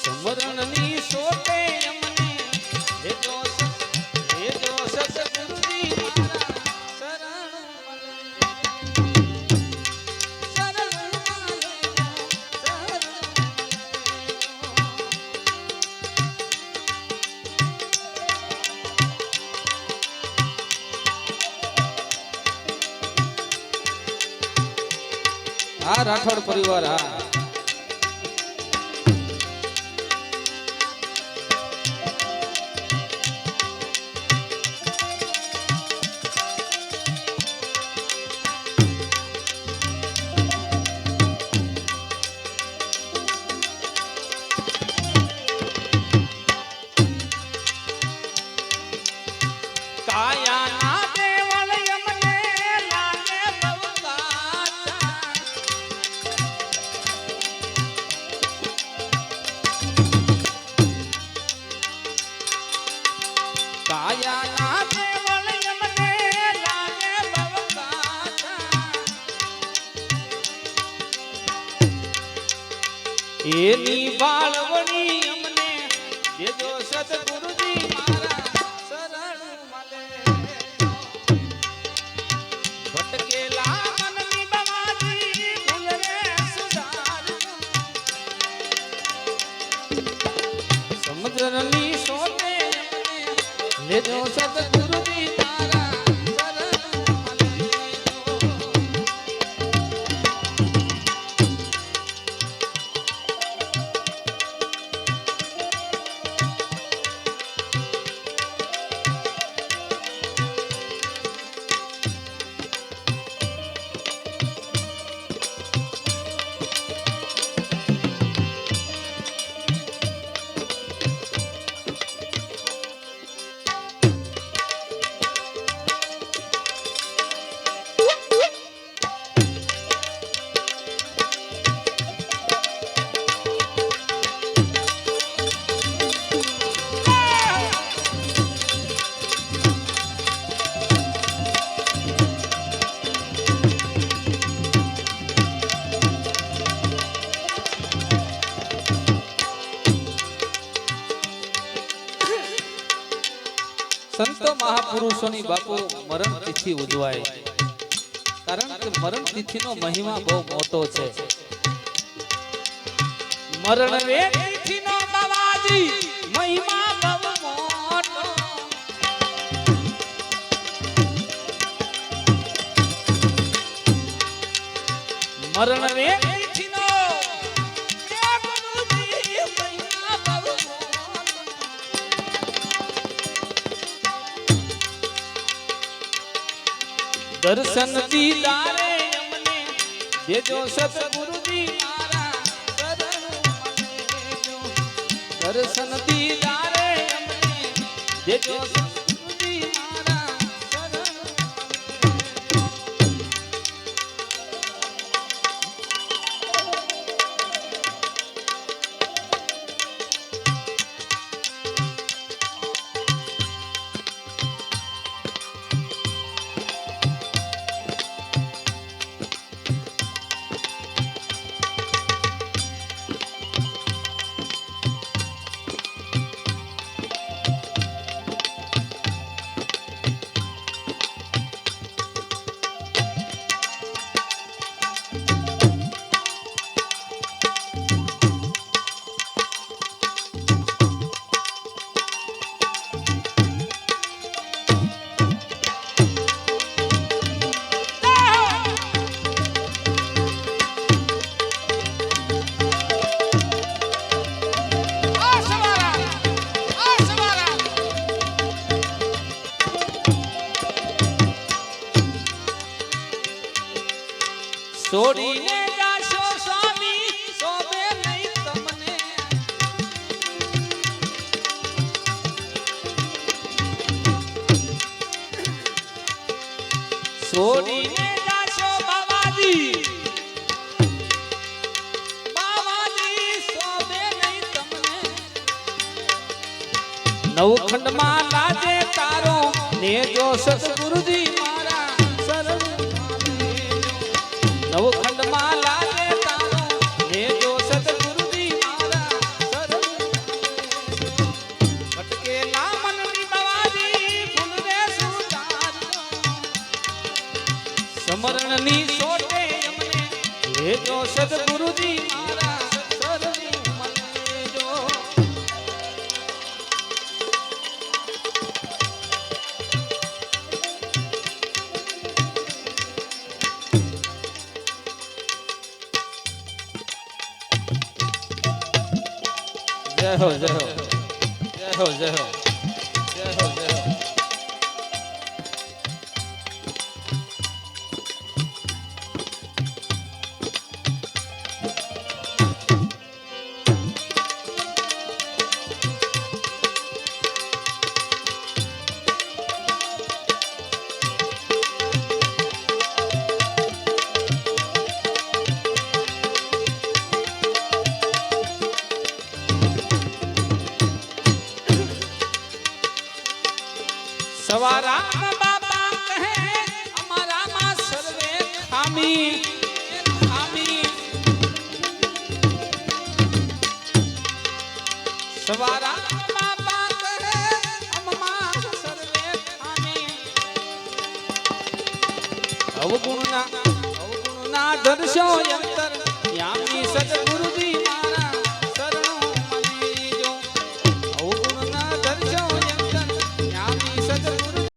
સમરણની સોટે અમને દેજો હા રાઠોડ પરિવાર હા એની બાળવણી અમને દેજો સતગુરુજી મારા શરણ મળે ભટકેલા મનની બવાજી ભૂલ રે સુધારજો સમુદ્રની અમને લેજો સતગુરુજી સંતો મહાપુરુષોની બાપુ મરણ તિથિ ઉજવાય. કારણ કે મરણ તિથિનો મહિમા બહુ મોટો છે. મરણ રે તિથિનો બાવાજી મહિમા બહુ મોટો. મરણ રે દર્શન દીદારે અમને. દેજો સતગુરુજી મારા દર્શન દીદારે અમને. દેજો છોડીને જાશો સ્વામી શોભે નહીં તમને. છોડીને જાશો બાવાજી. બાવાજી શોભે નહીં તમને. નવખંડમાં લાજે તારો ને જો સદગુરુજી સમરણની સોટે અમને લેજો સદગુરુજી જય હો જય હો. જય હો જય હો. સવારામ બાપા કહે અમારામાં સર્વે ખામી ખામી. સવારામ બાપા કહે અવગુણના દર્શો યંતર, યામી સદગુરુજી